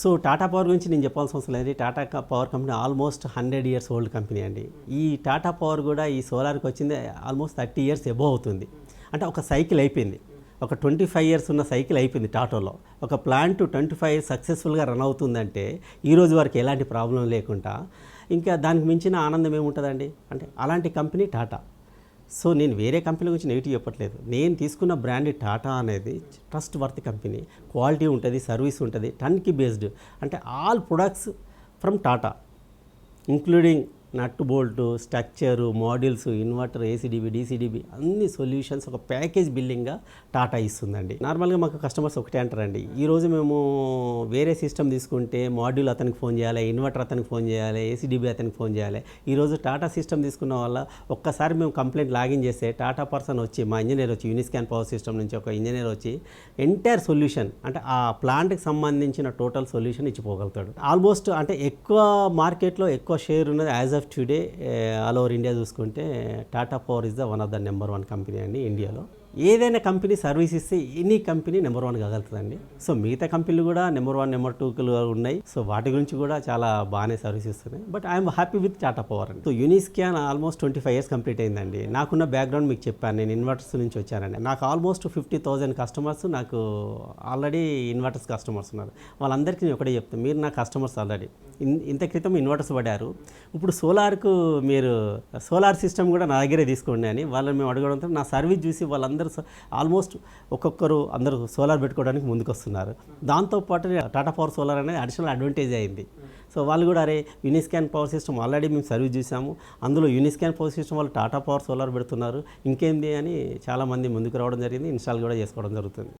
So Tata power గురించి నేను చెప్పాల్సిన అవసరం లేదు. Tata power company almost hundred years old company అండి. ఈ టాటా పవర్ కూడా ఈ సోలార్కి వచ్చింది ఆల్మోస్ట్ థర్టీ ఇయర్స్ ఎబో అవుతుంది. అంటే ఒక సైకిల్ అయిపోయింది. ఒక ట్వంటీ ఫైవ్ ఇయర్స్ ఉన్న సైకిల్ అయిపోయింది టాటాలో. ఒక ప్లాంట్ ట్వంటీ ఫైవ్ ఇయర్స్ సక్సెస్ఫుల్గా రన్ అవుతుందంటే ఈరోజు వరకు ఎలాంటి ప్రాబ్లం లేకుండా ఇంకా దానికి మించిన ఆనందం ఏముంటుందండి? అంటే అలాంటి కంపెనీ టాటా. సో నేను వేరే కంపెనీ గురించి నెగిటివ్ చెప్పట్లేదు. నేను తీసుకున్న బ్రాండ్ టాటా అనేది ట్రస్ట్ వర్త్ కంపెనీ. క్వాలిటీ ఉంటుంది సర్వీస్ ఉంటుంది టన్కి బేస్డ్. అంటే all products from Tata including nut bolt structure models inverter ACDB DCDB అన్ని సొల్యూషన్స్ ఒక ప్యాకేజ్ బిల్లింగ్గా టాటా ఇస్తుందండి. నార్మల్గా మాకు కస్టమర్స్ ఒకటే అంటారండి. ఈరోజు మేము వేరే సిస్టమ్ తీసుకుంటే మాడ్యూల్ అతనికి ఫోన్ చేయాలి ఇన్వర్టర్ అతనికి ఫోన్ చేయాలి ఏసీడీబీ అతనికి ఫోన్ చేయాలి. ఈరోజు టాటా సిస్టమ్ తీసుకున్న వల్ల ఒక్కసారి మేము కంప్లైంట్ లాగిన్ చేస్తే టాటా పర్సన్ వచ్చి మా ఇంజనీర్ వచ్చి యూనిస్కాన్ పవర్ సిస్టమ్ నుంచి ఒక ఇంజనీర్ వచ్చి ఎంటైర్ సొల్యూషన్ అంటే ఆ ప్లాంట్కి సంబంధించిన టోటల్ సొల్యూషన్ ఇచ్చిపోగలుగుతాడు. ఆల్మోస్ట్ అంటే ఎక్కువ మార్కెట్లో ఎక్కువ షేర్ ఉన్నది as a of today all over India చూసుకుంటే Tata power is the one of the number one company అండి ఇండియాలో ఏదైనా కంపెనీ సర్వీస్ ఇస్తే ఎనీ కంపెనీ నెంబర్ వన్ కాగలుగుతుందండి సో మిగతా కంపెనీలు కూడా నెంబర్ వన్ నెంబర్ టూలు ఉన్నాయి. సో వాటి గురించి కూడా చాలా బాగానే సర్వీస్ ఇస్తున్నాయి. But I'm happy with Tata power అండి. So యూనిస్కాన్ almost twenty five years complete అయిందండి. నాకున్న బ్యాక్గ్రౌండ్ మీకు చెప్పాను నేను ఇన్వర్టర్స్ నుంచి వచ్చానండి. నాకు ఆల్మోస్ట్ ఫిఫ్టీ థౌజండ్ కస్టమర్స్ నాకు ఆల్రెడీ ఇన్వర్టర్స్ కస్టమర్స్ ఉన్నారు. వాళ్ళందరికీ నేను ఒకటే చెప్తాను మీరు నా కస్టమర్స్ ఆల్రెడీ. ఇంత క్రితం ఇన్వర్టర్స్ పడారు ఇప్పుడు సోలార్కు మీరు సోలార్ సిస్టమ్ కూడా నా దగ్గరే తీసుకోండి అని వాళ్ళని మేము అడగడంతో నా సర్వీస్ చూసి వాళ్ళందరూ ఆల్మోస్ట్ ఒక్కొక్కరు అందరూ సోలార్ పెట్టుకోవడానికి ముందుకొస్తున్నారు. దాంతోపాటు టాటా పవర్ సోలార్ అనేది అడిషనల్ అడ్వాంటేజ్ అయింది. సో వాళ్ళు కూడా అరే యూనిస్కాన్ పవర్ సిస్టమ్ ఆల్రెడీ మేము సర్వీస్ చూసాము అందులో యూనిస్కాన్ పవర్ సిస్టమ్ వాళ్ళు టాటా పవర్ సోలార్ పెడుతున్నారు. ఇంకేంది అని చాలామంది ముందుకు రావడం జరిగింది. ఇన్స్టాల్ కూడా చేసుకోవడం జరుగుతుంది.